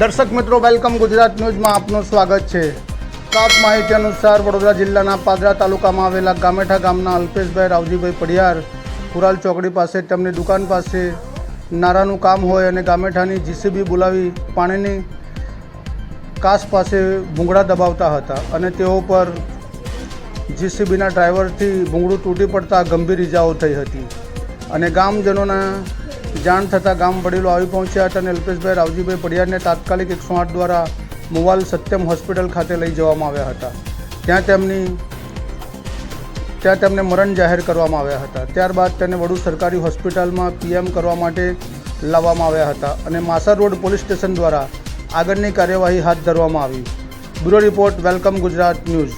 દર્શક મિત્રો વેલકમ ગુજરાત ન્યૂઝમાં આપનું સ્વાગત છે. પ્રાપ્ત માહિતી અનુસાર વડોદરા જિલ્લાના પાદરા તાલુકામાં આવેલા ગામેઠા ગામના અલ્પેશભાઈ રાવજીભાઈ પડિયાર કુરાલ ચોકડી પાસે તેમની દુકાન પાસે નારાનું કામ હોય અને ગામેઠાની જીસીબી બોલાવી પાણીની કાસ પાસે ભૂંગળા દબાવતા હતા અને તેઓ પર જીસીબીના ડ્રાઈવરથી ભૂંગળું તૂટી પડતા ગંભીર ઇજાઓ થઈ હતી. અને ગામજનોના જાણ થતાં ગામ વડીલો આવી પહોંચ્યા હતા અને અલ્પેશભાઈ રાવજીભાઈ પડિયારને તાત્કાલિક એકસો આઠ દ્વારા મોવાલ સત્યમ હોસ્પિટલ ખાતે લઈ જવામાં આવ્યા હતા. ત્યાં તેમની ત્યાં તેમને મરણ જાહેર કરવામાં આવ્યા હતા. ત્યારબાદ તેને વડુ સરકારી હોસ્પિટલમાં પીએમ કરવા માટે લાવવામાં આવ્યા હતા અને માસા રોડ પોલીસ સ્ટેશન દ્વારા આગળની કાર્યવાહી હાથ ધરવામાં આવી. Bureau report, welcome Gujarat news.